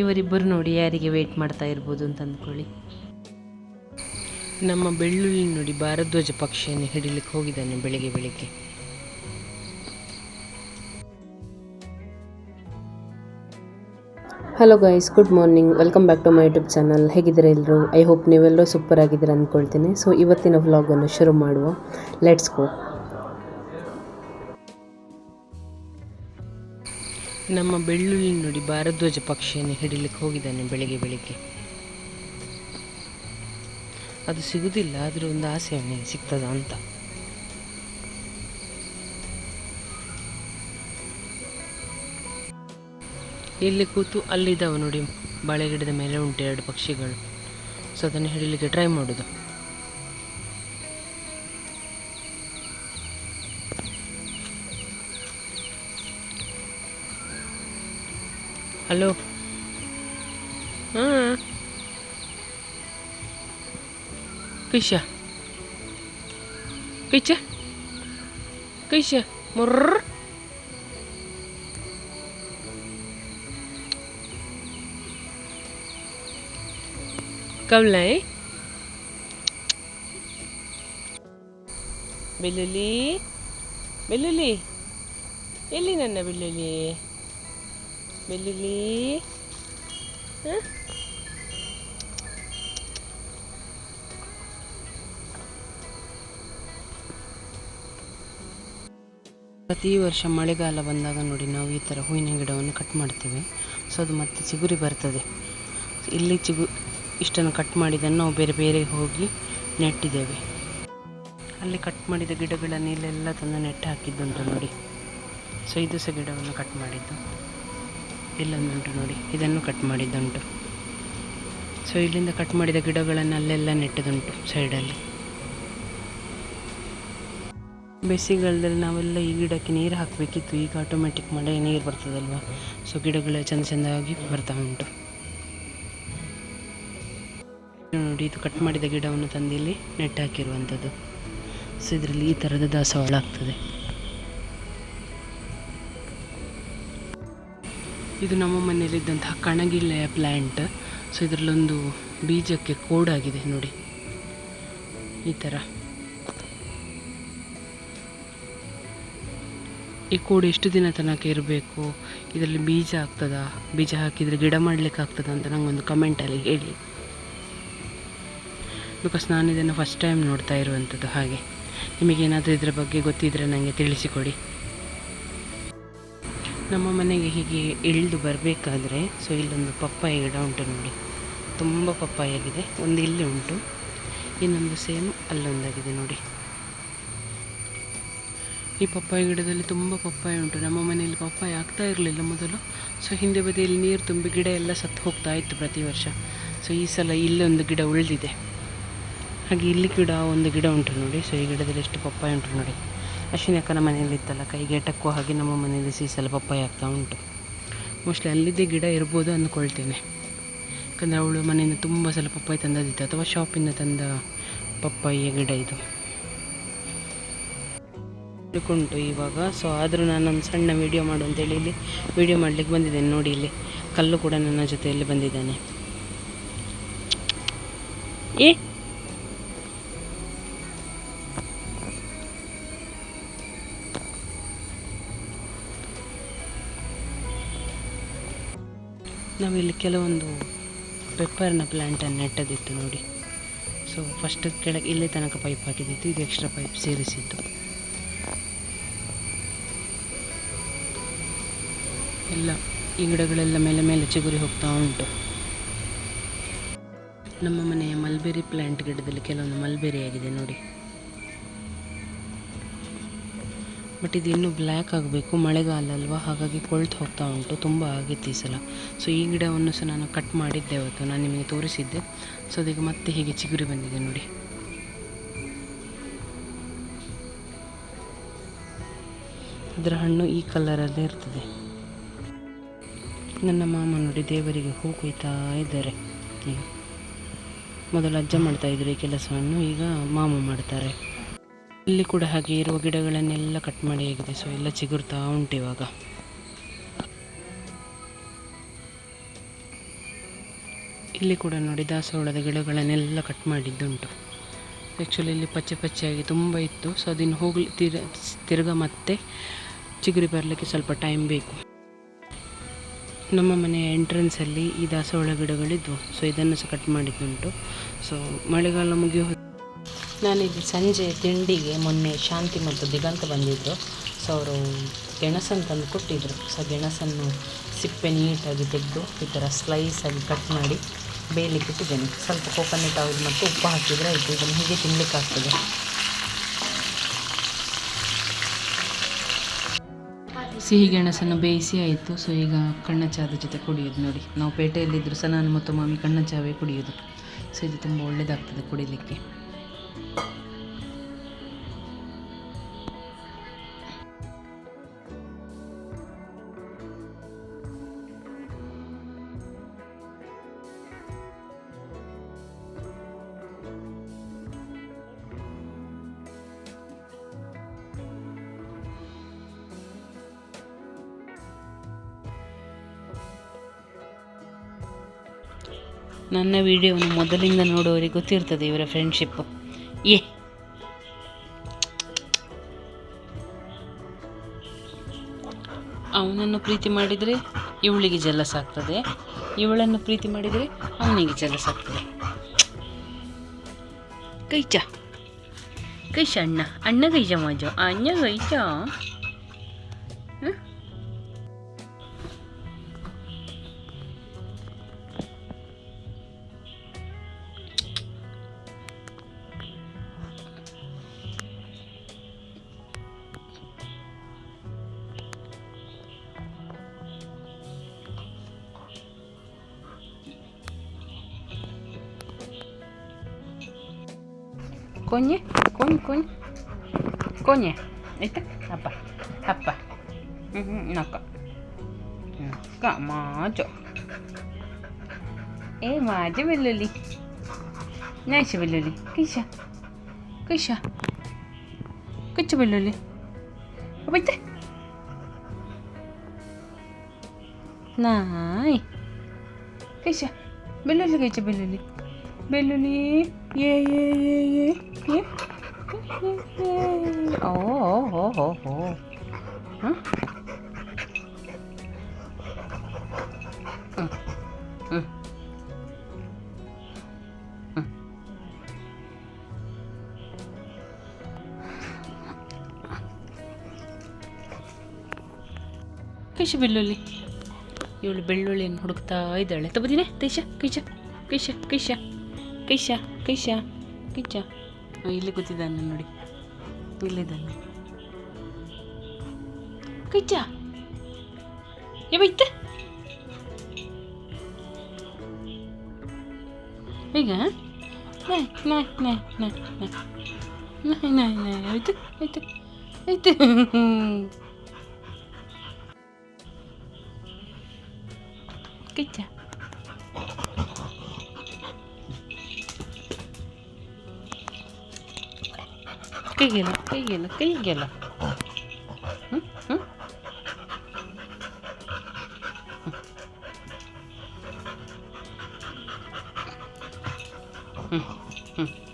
ಇವರಿಬ್ಬರು ನೋಡಿ ಯಾರಿಗೆ ವೇಟ್ ಮಾಡ್ತಾ ಇರ್ಬೋದು ಅಂತ ಅಂದ್ಕೊಳ್ಳಿ. ನಮ್ಮ ಬೆಳ್ಳುಳ್ಳಿ ನೋಡಿ ಭಾರದ್ವಾಜ ಪಕ್ಷಿಯನ್ನು ಹಿಡಿಲಿಕ್ಕೆ ಹೋಗಿದ್ದಾನೆ ಬೆಳಿಗ್ಗೆ ಬೆಳಿಗ್ಗೆ. Hello guys good morning welcome back to my YouTube channel ಹೇಗಿದ್ದೀರಾ ಎಲ್ಲರೂ? ಐ ಹೋಪ್ ನೀವೆಲ್ಲರೂ ಸೂಪರ್ ಆಗಿದ್ದೀರಾ ಅಂದ್ಕೊಳ್ತೀನಿ. ಸೊ ಇವತ್ತಿನ ವ್ಲಾಗನ್ನು ಶುರು ಮಾಡುವ. ಲೆಟ್ಸ್ ಗೋ ನಮ್ಮ ಬೆಳ್ಳುಳ್ಳಿ ನೋಡಿ ಭಾರದ್ವಾಜ ಪಕ್ಷಿಯನ್ನು ಹಿಡಿಲಿಕ್ಕೆ ಹೋಗಿದ್ದಾನೆ ಬೆಳಿಗ್ಗೆ ಬೆಳಿಗ್ಗೆ. ಅದು ಸಿಗುವುದಿಲ್ಲ ಆದರೂ ಒಂದು ಆಸೆ ಅವನಿಗೆ ಸಿಗ್ತದ ಅಂತ. ಇಲ್ಲಿ ಕೂತು ಅಲ್ಲಿದ್ದಾವೆ ನೋಡಿ ಬಾಳೆ ಗಿಡದ ಮೇಲೆ ಉಂಟು ಎರಡು ಪಕ್ಷಿಗಳು. ಸೊ, ಅದನ್ನು ಹಿಡಿಲಿಕ್ಕೆ ಟ್ರೈ ಮಾಡೋದು. ಹಲೋ ಹಾಂ ಕಿಶ ಕಿಶ ಕಿಶ ಮುರ್ರ ಕಮಲ ಬೆಳ್ಳುಳ್ಳಿ ಬೆಳ್ಳುಳ್ಳಿ ಎಲ್ಲಿ ನನ್ನ ಬೆಳ್ಳುಳ್ಳಿ ಬೆಳ್ಳುಳ್ಳಿ ಪ್ರತಿ ವರ್ಷ ಮಳೆಗಾಲ ಬಂದಾಗ ನೋಡಿ ನಾವು ಈ ಥರ ಹೂವಿನ ಗಿಡವನ್ನು ಕಟ್ ಮಾಡ್ತೇವೆ. ಸೊ ಅದು ಮತ್ತೆ ಚಿಗುರಿ ಬರ್ತದೆ. ಇಲ್ಲಿ ಚಿಗು, ಇಷ್ಟನ್ನು ಕಟ್ ಮಾಡಿದ್ದನ್ನು ನಾವು ಬೇರೆ ಬೇರೆ ಹೋಗಿ ನೆಟ್ಟಿದ್ದೇವೆ. ಅಲ್ಲಿ ಕಟ್ ಮಾಡಿದ ಗಿಡಗಳನ್ನು ಇಲ್ಲೆಲ್ಲ ತಂದು ನೆಟ್ಟು ಹಾಕಿದ್ದುಂಟು ನೋಡಿ. ಸೊ ಇದು ಸಹ ಗಿಡವನ್ನು ಕಟ್ ಮಾಡಿದ್ದು. ಇಲ್ಲೊಂದುಂಟು ನೋಡಿ. ಇದನ್ನು ಕಟ್ ಮಾಡಿದ್ದುಂಟು. ಸೊ ಇಲ್ಲಿಂದ ಕಟ್ ಮಾಡಿದ ಗಿಡಗಳನ್ನು ಅಲ್ಲೆಲ್ಲ ನೆಟ್ಟದುಂಟು ಸೈಡಲ್ಲಿ ಬೇಸಿಗೆಗಾಲದಲ್ಲಿ ನಾವೆಲ್ಲ ಈ ಗಿಡಕ್ಕೆ ನೀರು ಹಾಕಬೇಕಿತ್ತು. ಈಗ ಆಟೋಮೆಟಿಕ್ ಮಳೆ ನೀರು ಬರ್ತದಲ್ವ? ಸೊ ಗಿಡಗಳು ಚೆಂದ ಚೆಂದಾಗಿ ಬರ್ತಾ ಉಂಟು. ನೋಡಿ, ಇದು ಕಟ್ ಮಾಡಿದ ಗಿಡವನ್ನು ತಂದಿಲ್ಲಿ ನೆಟ್ಟು ಹಾಕಿರುವಂಥದ್ದು ಸೊ ಇದರಲ್ಲಿ ಈ ಥರದ ದಾಸವಾಳ ಆಗ್ತದೆ. ಇದು ನಮ್ಮ ಮನೆಯಲ್ಲಿದ್ದಂತಹ ಕಣಗಿಲೆಯ ಪ್ಲ್ಯಾಂಟ್ ಸೊ ಇದರಲ್ಲೊಂದು ಬೀಜಕ್ಕೆ ಕೋಡಾಗಿದೆ ನೋಡಿ. ಈ ಥರ ಈ ಕೋಡ್ ಎಷ್ಟು ದಿನ ತನಕ ಇರಬೇಕು? ಇದರಲ್ಲಿ ಬೀಜ ಆಗ್ತದಾ? ಬೀಜ ಹಾಕಿದರೆ ಗಿಡ ಮಾಡಲಿಕ್ಕೆ ಆಗ್ತದ ಅಂತ ನಂಗೊಂದು ಕಮೆಂಟಲ್ಲಿ ಹೇಳಿ. ಬಿಕಾಸ್ ನಾನು ಇದನ್ನು ಫಸ್ಟ್ ಟೈಮ್ ನೋಡ್ತಾ ಇರುವಂಥದ್ದು ಹಾಗೆ. ನಿಮಗೇನಾದರೂ ಇದರ ಬಗ್ಗೆ ಗೊತ್ತಿದ್ದರೆ ನನಗೆ ತಿಳಿಸಿಕೊಡಿ. ನಮ್ಮ ಮನೆಗೆ ಹೀಗೆ ಇಳಿದು ಬರಬೇಕಾದ್ರೆ, ಸೊ ಇಲ್ಲೊಂದು ಪಪ್ಪಾಯ ಗಿಡ ಉಂಟು ನೋಡಿ. ತುಂಬ ಪಪ್ಪಾಯ ಆಗಿದೆ. ಒಂದು ಇಲ್ಲಿ ಉಂಟು. ಇನ್ನೊಂದು ಸೇಮ್ ಅಲ್ಲೊಂದಾಗಿದೆ ನೋಡಿ. ಈ ಪಪ್ಪಾಯ ಗಿಡದಲ್ಲಿ ತುಂಬ ಪಪ್ಪಾಯ ಉಂಟು. ನಮ್ಮ ಮನೆಯಲ್ಲಿ ಪಪ್ಪಾಯ ಆಗ್ತಾ ಇರಲಿಲ್ಲ ಮೊದಲು. ಸೊ ಹಿಂದೆ ಬದಿಯಲ್ಲಿ ನೀರು ತುಂಬಿ ಗಿಡ ಎಲ್ಲ ಸತ್ತು ಹೋಗ್ತಾ ಇತ್ತು ಪ್ರತಿ ವರ್ಷ. ಸೊ ಈ ಸಲ ಇಲ್ಲೊಂದು ಗಿಡ ಉಳಿದಿದೆ. ಹಾಗೆ ಇಲ್ಲಿ ಗಿಡ ಒಂದು ಗಿಡ ಉಂಟು ನೋಡಿ. ಸೊ ಈ ಗಿಡದಲ್ಲಿ ಎಷ್ಟು ಪಪ್ಪಾಯ ಉಂಟು ನೋಡಿ. ಅಶ್ವಿನಿ ಅಕ್ಕನ ಮನೆಯಲ್ಲಿ ಇತ್ತಲ್ಲ ಕೈಗೆ ಟಕ್ಕೋ ಹಾಗೆ ನಮ್ಮ ಮನೆಯಲ್ಲಿ ಈ ಪಪ್ಪಾಯಿ ಆಗ್ತಾ ಉಂಟು. ಮೋಸ್ಟ್ಲಿ ಅಲ್ಲಿದ್ದೇ ಗಿಡ ಇರ್ಬೋದು ಅಂದ್ಕೊಳ್ತೇನೆ. ಯಾಕಂದರೆ ಅವಳು ಮನೆಯಿಂದ ತುಂಬ ಸಲ ಪಪ್ಪಾಯಿ ತಂದದಿತ್ತು ಅಥವಾ ಶಾಪಿಂದ ತಂದ ಪಪ್ಪಾಯಿಯ ಗಿಡ ಇದು. ಉಂಟು ಇವಾಗ ಸೊ ಆದರೂ ನಾನೊಂದು ಸಣ್ಣ ವೀಡಿಯೋ ಮಾಡು ಅಂತೇಳಿ ಇಲ್ಲಿ ವೀಡಿಯೋ ಮಾಡಲಿಕ್ಕೆ ಬಂದಿದ್ದೇನೆ, ನೋಡಿ ಇಲ್ಲಿ. ಕಲ್ಲು ಕೂಡ ನನ್ನ ಜೊತೆಯಲ್ಲಿ ಬಂದಿದ್ದಾನೆ. ಏ? ನಾವಿಲ್ಲಿ ಕೆಲವೊಂದು ಪೆಪ್ಪರ್ನ ಪ್ಲ್ಯಾಂಟನ್ನು ನೆಟ್ಟದಿತ್ತು ನೋಡಿ. ಸೊ ಫಸ್ಟ್ ಕೆಳಗೆ ಇಲ್ಲೇ ತನಕ ಪೈಪ್ ಹಾಕಿದ್ದಿತ್ತು ಇದು ಎಕ್ಸ್ಟ್ರಾ ಪೈಪ್ ಸೇರಿಸಿತ್ತು ಎಲ್ಲ ಈ ಗಿಡಗಳೆಲ್ಲ ಮೇಲೆ ಮೇಲೆ ಚಿಗುರಿ ಹೋಗ್ತಾ ಉಂಟು. ನಮ್ಮ ಮನೆಯ ಮಲ್ಬೆರಿ ಪ್ಲ್ಯಾಂಟ್ ಗಿಡದಲ್ಲಿ ಕೆಲವೊಂದು ಮಲ್ಬೆರಿ ಆಗಿದೆ ನೋಡಿ. ಬಟ್ ಇದು ಇನ್ನೂ ಬ್ಲ್ಯಾಕ್ ಆಗಬೇಕು, ಮಳೆಗಾಲ ಅಲ್ವಾ? ಹಾಗಾಗಿ ಕೊಳ್ತು ಹೋಗ್ತಾ ಉಂಟು, ತುಂಬ ಆಗಿತ್ತು ಈ ಸಲ. ಸೊ ಈ ಗಿಡವನ್ನು ಸಹ ನಾನು ಕಟ್ ಮಾಡಿದ್ದೆ ಅವತ್ತು, ನಾನು ನಿಮಗೆ ತೋರಿಸಿದ್ದೆ. ಸೊ ಅದೀಗ ಮತ್ತೆ ಹೀಗೆ ಚಿಗುರಿ ಬಂದಿದೆ ನೋಡಿ. ಅದರ ಹಣ್ಣು ಈ ಕಲರಲ್ಲೇ ಇರ್ತದೆ. ನನ್ನ ಮಾಮ ನೋಡಿ, ದೇವರಿಗೆ ಹೂ ಕೊಯ್ತಾ ಇದ್ದಾರೆ. ಈಗ ಮೊದಲು ಅಜ್ಜ ಮಾಡ್ತಾ ಇದ್ರು ಈ ಕೆಲಸವನ್ನು, ಈಗ ಮಾಮ ಮಾಡ್ತಾರೆ. ಇಲ್ಲಿ ಕೂಡ ಹಾಗೆ ಇರುವ ಗಿಡಗಳನ್ನೆಲ್ಲ ಕಟ್ ಮಾಡಿ ಆಗಿದೆ. ಸೊ ಎಲ್ಲ ಚಿಗುರ್ತಾ ಉಂಟು ಇವಾಗ. ಇಲ್ಲಿ ಕೂಡ ನೋಡಿ ದಾಸವಾಳದ ಗಿಡಗಳನ್ನೆಲ್ಲ ಕಟ್ ಮಾಡಿದ್ದುಂಟು. ಆ್ಯಕ್ಚುಲಿ ಇಲ್ಲಿ ಪಚ್ಚೆ ಪಚ್ಚೆಯಾಗಿ ತುಂಬ ಇತ್ತು. ಸೊ ಅದನ್ನು ಹೋಗಲಿ, ತಿರ್, ತಿರ್ಗ ಮತ್ತೆ ಚಿಗುರಿ ಬರಲಿಕ್ಕೆ ಸ್ವಲ್ಪ ಟೈಮ್ ಬೇಕು. ನಮ್ಮ ಮನೆಯ ಎಂಟ್ರೆನ್ಸಲ್ಲಿ ಈ ದಾಸವಾಳ ಗಿಡಗಳಿದ್ವು. ಸೊ ಇದನ್ನು ಸಹ ಕಟ್ ಮಾಡಿದ್ದುಂಟು. ಸೊ ಮಳೆಗಾಲ ಮುಗಿಯೋ ನಾನಿಲ್ಲಿ ಸಂಜೆ ತಿಂಡಿಗೆ ಮೊನ್ನೆ ಶಾಂತಿ ಮತ್ತು ದಿಗಂತ ಬಂದಿದ್ದರು ಸೊ ಅವರು ಗೆಣಸನ್ನು ತಂದು ಕೊಟ್ಟಿದ್ದರು ಸೊ ಗೆಣಸನ್ನು ಸಿಪ್ಪೆ ನೀಟಾಗಿ ತೆಗೆದು, ಈ ಥರ ಸ್ಲೈಸಾಗಿ ಕಟ್ ಮಾಡಿ ಬೇಯಲಿಕ್ಕೆ ಇಟ್ಟಿದ್ದೇನೆ. ಸ್ವಲ್ಪ ಕೋಕೋನಟ್ ಆಯಿಲ್ ಮತ್ತು ಉಪ್ಪು ಹಾಕಿದರೆ ಆಯಿತು. ಇದನ್ನು ಹೀಗೆ ತಿನ್ನಲಿಕ್ಕಾಗ್ತದೆ ಸಿಹಿ ಗೆಣಸನ್ನು ಬೇಯಿಸಿ ಆಯಿತು. ಸೊ ಈಗ ಕಣ್ಣ ಚಾದ ಜೊತೆ ಕುಡಿಯೋದು ನೋಡಿ. ನಾವು ಪೇಟೆಯಲ್ಲಿದ್ದರೂ ಸಹ ನಾನು ಮತ್ತು ಮಾಮಿ ಕಣ್ಣ ಚಾವೇ ಕುಡಿಯೋದು. ಸೊ ಇದು ತುಂಬ ಒಳ್ಳೆಯದಾಗ್ತದೆ ಕುಡಿಲಿಕ್ಕೆ. ನನ್ನ ವಿಡಿಯೋವನ್ನು ಮೊದಲಿಂದ ನೋಡುವವರಿಗೆ ಗೊತ್ತಿರ್ತದೆ ಇವರ ಫ್ರೆಂಡ್ಶಿಪ್ಪು ಏ ಅವನನ್ನು ಪ್ರೀತಿ ಮಾಡಿದರೆ ಇವಳಿಗೆ ಜಲಸ್ ಆಗ್ತದೆ. ಇವಳನ್ನು ಪ್ರೀತಿ ಮಾಡಿದರೆ ಅವನಿಗೆ ಜಲಸ್ ಆಗ್ತದೆ. ಕೈಚ. ಕೈಶ ಅಣ್ಣ. ಅಣ್ಣ ಕೈಚ ಮಾಜ. ಅಣ್ಣ ಕೈಚ Коні, конь, конь. Коні. І так, апа, апа. Угу, нака. Нака, മാജോ. ഏ മാജ വെല്ലുള്ളി നൈസ് വെല്ലുള്ളി കിശ കിശ കിച്ചു വെല്ലുള്ളി അപ്പൊ ഇത്തേ നായ് കഴിച്ച വെല്ലുള്ളി കഴിച്ച വെല്ലുള്ളി വെല്ലുള്ളി Yay, yay, yay, yay, yay, yay, yay. Oh, oh, oh, oh. oh. Huh? Mm. mm. ಕೈಶ ಬೆಳ್ಳುಳ್ಳಿ ಇವಳು ಬೆಳ್ಳುಳ್ಳಿಯನ್ನು ಹುಡುಕ್ತಾ ಇದ್ದಾಳೆ ತಗೋದಿನ ತೈಶ ಕೈಶ ಕೈಶ ಕೈಶ ಕೈಶ ಕೈಶ ಕಿಚ್ಚ ಇಲ್ಲಿ ಕೂತಿದ್ದಾನೆ ನೋಡಿ. ಇಲ್ಲಿದ್ದಾನೆ ಕೈಚ ಏ ಈಗ? ಆಯ್ತು ಆಯ್ತು ಆಯ್ತು ಕಿಚ್ಚ இலக்க இலக்க இலக்க இல Mm-hmm.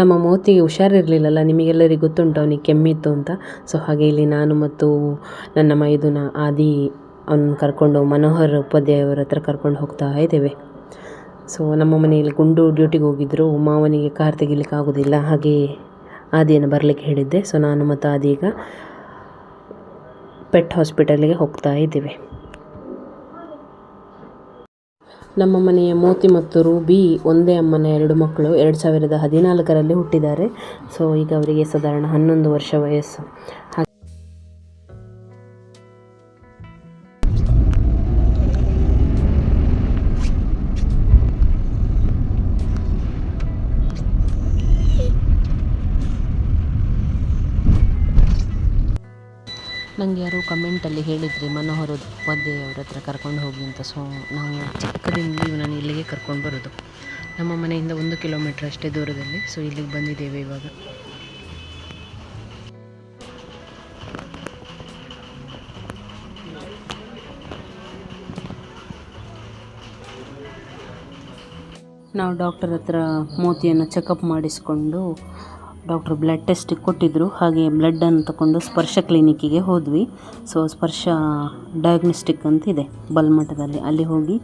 ನಮ್ಮ ಮೋತಿಗೆ ಹುಷಾರಿರಲಿಲ್ಲಲ್ಲ, ನಿಮಗೆಲ್ಲರಿಗೂ ಗೊತ್ತುಂಟು ಅವನಿಗೆ ಕೆಮ್ಮಿತ್ತು ಅಂತ. ಸೊ ಹಾಗೆ ಇಲ್ಲಿ ನಾನು ಮತ್ತು ನನ್ನ ಮೈದುನ ಆದಿ ಅವನ್ನ ಕರ್ಕೊಂಡು ಮನೋಹರ್ ಉಪಾಧ್ಯಾಯ ಅವರ ಹತ್ರ ಕರ್ಕೊಂಡು ಹೋಗ್ತಾ ಇದ್ದೇವೆ. ಸೊ ನಮ್ಮ ಮನೆಯಲ್ಲಿ ಗುಂಡು ಡ್ಯೂಟಿಗೆ ಹೋಗಿದ್ದರು ಮಾವನಿಗೆ ಕಾರ್ ತೆಗಿಲಿಕ್ಕೆ ಆಗೋದಿಲ್ಲ, ಹಾಗೆ ಆದಿಯನ್ನು ಬರಲಿಕ್ಕೆ ಹೇಳಿದ್ದೆ. ಸೊ ನಾನು ಮತ್ತು ಆದಿ ಈಗ ಪೆಟ್ ಹಾಸ್ಪಿಟಲ್ಗೆ ಹೋಗ್ತಾ ಇದ್ದೇವೆ. ನಮ್ಮ ಮನೆಯ ಮೋತಿ ಮತ್ತು ರೂಬಿ ಒಂದೇ ಅಮ್ಮನ ಎರಡು ಮಕ್ಕಳು ಎರಡು ಸಾವಿರದ ಹದಿನಾಲ್ಕರಲ್ಲಿ ಹುಟ್ಟಿದ್ದಾರೆ. ಸೊ, ಈಗ ಅವರಿಗೆ ಸಾಧಾರಣ ಹನ್ನೊಂದು ವರ್ಷ ವಯಸ್ಸು. ಕಮೆಂಟಲ್ಲಿ ಹೇಳಿದರೆ ಮನೋಹರ ಉಪಾಧ್ಯಾಯ ಅವ್ರ ಹತ್ರ ಕರ್ಕೊಂಡು ಹೋಗಿ ಅಂತ ಸೊ, ನಾವು ಚಿಕ್ಕದಿಂದ ಇವನನ್ನು ಇಲ್ಲಿಗೆ ಕರ್ಕೊಂಡು ಬರೋದು. ನಮ್ಮ ಮನೆಯಿಂದ ಒಂದು ಕಿಲೋಮೀಟ್ರ್ ಅಷ್ಟೇ ದೂರದಲ್ಲಿ, ಸೊ ಇಲ್ಲಿಗೆ ಬಂದಿದ್ದೇವೆ ಇವಾಗ. ನಾವು ಡಾಕ್ಟರ್ ಹತ್ರ ಮೋತಿಯನ್ನು ಚೆಕಪ್ ಮಾಡಿಸಿಕೊಂಡು ಡಾಕ್ಟ್ರು ಬ್ಲಡ್ ಟೆಸ್ಟಿಗೆ ಕೊಟ್ಟಿದ್ದರು ಹಾಗೆ ಬ್ಲಡ್ಡನ್ನು ತಗೊಂಡು ಸ್ಪರ್ಶ ಕ್ಲಿನಿಕ್ಕಿಗೆ ಹೋದ್ವಿ. ಸೊ ಸ್ಪರ್ಶ ಡಯಾಗ್ನೋಸ್ಟಿಕ್ ಅಂತ ಇದೆ. ಬಲ್ಮಠದಲ್ಲಿ ಅಲ್ಲಿ ಹೋಗಿ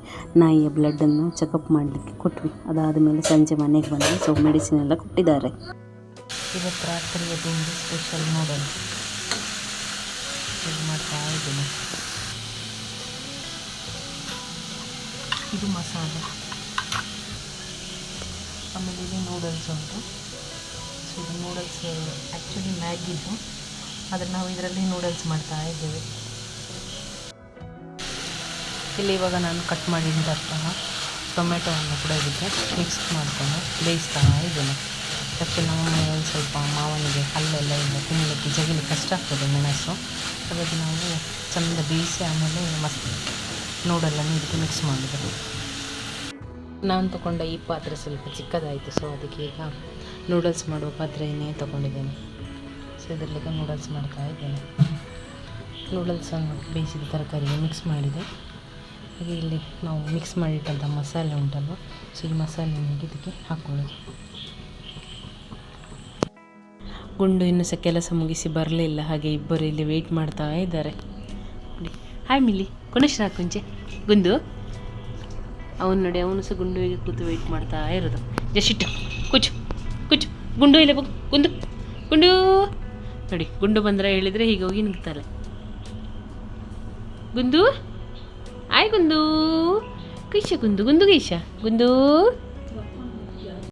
ನಾಯಿಯ ಬ್ಲಡ್ಡನ್ನು ಚೆಕಪ್ ಮಾಡಲಿಕ್ಕೆ ಕೊಟ್ವಿ. ಅದಾದ ಮೇಲೆ ಸಂಜೆ ಮನೆಗೆ ಬಂದು ಸೊ ಮೆಡಿಸಿನ್ ಎಲ್ಲ ಕೊಟ್ಟಿದ್ದಾರೆ. ಇವತ್ತು ರಾತ್ರಿಯ ತಿಂಡಿ ಸ್ಪೆಷಲ್ ನೋಡೋಣ ಇದು ಮಾಡ್ತಾ ಇದ್ದೀನಿ. ಇದು ಮಸಾಲೆ. ಆಮೇಲೆ ಇಲ್ಲಿ ನೂಡಲ್ಸ್ ಉಂಟು. ಇದು ನೂಡಲ್ಸ್ ಆ್ಯಕ್ಚುಲಿ ಮ್ಯಾಗಿದ್ದು ಆದರೆ ನಾವು ಇದರಲ್ಲಿ ನೂಡಲ್ಸ್ ಮಾಡ್ತಾ ಇದ್ದೇವೆ. ಇಲ್ಲಿ ಇವಾಗ ನಾನು ಕಟ್ ಮಾಡಿದಂತಹ ಟೊಮೆಟೊವನ್ನು ಕೂಡ ಇದಕ್ಕೆ ಮಿಕ್ಸ್ ಮಾಡ್ಕೊಂಡು ಬೇಯಿಸ್ತಾ ಇದ್ದೇನೆ. ಅದಕ್ಕೆ ಮನೆಯಲ್ಲಿ ಸ್ವಲ್ಪ ಮಾವನಿಗೆ ಹಲ್ಲೆಲ್ಲ ಇಲ್ಲ ತಿನ್ನಲಿಕ್ಕೆ ಜಗಿಲಿ ಕಷ್ಟ ಆಗ್ತದೆ ಮೆಣಸು. ಹಾಗಾಗಿ ನಾವು ಚೆಂದ ಬೇಯಿಸಿ ಆಮೇಲೆ ಮಸ್ತ್ ನೂಡಲನ್ನು ಇದಕ್ಕೆ ಮಿಕ್ಸ್ ಮಾಡಿದೆ ನಾನು ತಗೊಂಡ ಈ ಪಾತ್ರೆ ಸ್ವಲ್ಪ ಚಿಕ್ಕದಾಯಿತು ಸೊ ಅದಕ್ಕೆ ಈಗ ನೂಡಲ್ಸ್ ಮಾಡುವ ಪಾತ್ರೆಯನ್ನೇ ತೊಗೊಂಡಿದ್ದೇನೆ. ಸೊ ಇದರಲ್ಲಿಗೆ ನೂಡಲ್ಸ್ ಮಾಡ್ತಾ ಇದ್ದೇನೆ. ನೂಡಲ್ಸನ್ನು ಬೇಯಿಸಿದ ತರಕಾರಿಗೆ ಮಿಕ್ಸ್ ಮಾಡಿದೆ. ಹಾಗೆ ಇಲ್ಲಿ ನಾವು ಮಿಕ್ಸ್ ಮಾಡಿಟ್ಟಂಥ ಮಸಾಲೆ ಉಂಟಲ್ವ? ಸೊ ಈ ಮಸಾಲೆಯನ್ನು ಇದಕ್ಕೆ ಹಾಕ್ಕೊಳ್ಳೋದು ಗುಂಡು ಇನ್ನು ಸಹ ಕೆಲಸ ಮುಗಿಸಿ ಬರಲಿಲ್ಲ. ಹಾಗೆ ಇಬ್ಬರು ಇಲ್ಲಿ ವೆಯ್ಟ್ ಮಾಡ್ತಾ ಇದ್ದಾರೆ. ಹಾಯ್ ಮಿಲಿ ಕೊನೆಶ್ರ ಕುಂಚೆ? ಗುಂಡು? ಅವನು ನೋಡಿ ಅವನು ಸಹ ಗುಂಡುವಿಗೆ ಕೂತು ವೆಯ್ಟ್ ಮಾಡ್ತಾ ಇರೋದು. ಜಸ್ಟ್ ಕುಚ್ಚು ಗುಂಡು ಇಲ್ಲ ಗುಂಡು ಗುಂಡು. ನೋಡಿ, ಗುಂಡು ಬಂದರೆ ಹೇಳಿದರೆ ಹೀಗೆ ಹೋಗಿ ನಿಂತಾರೆ ಗುಂದು ಆಯ್ ಗುಂದು ಕೈಶ ಗುಂದು ಗುಂದು ಕೈಶ ಗುಂದು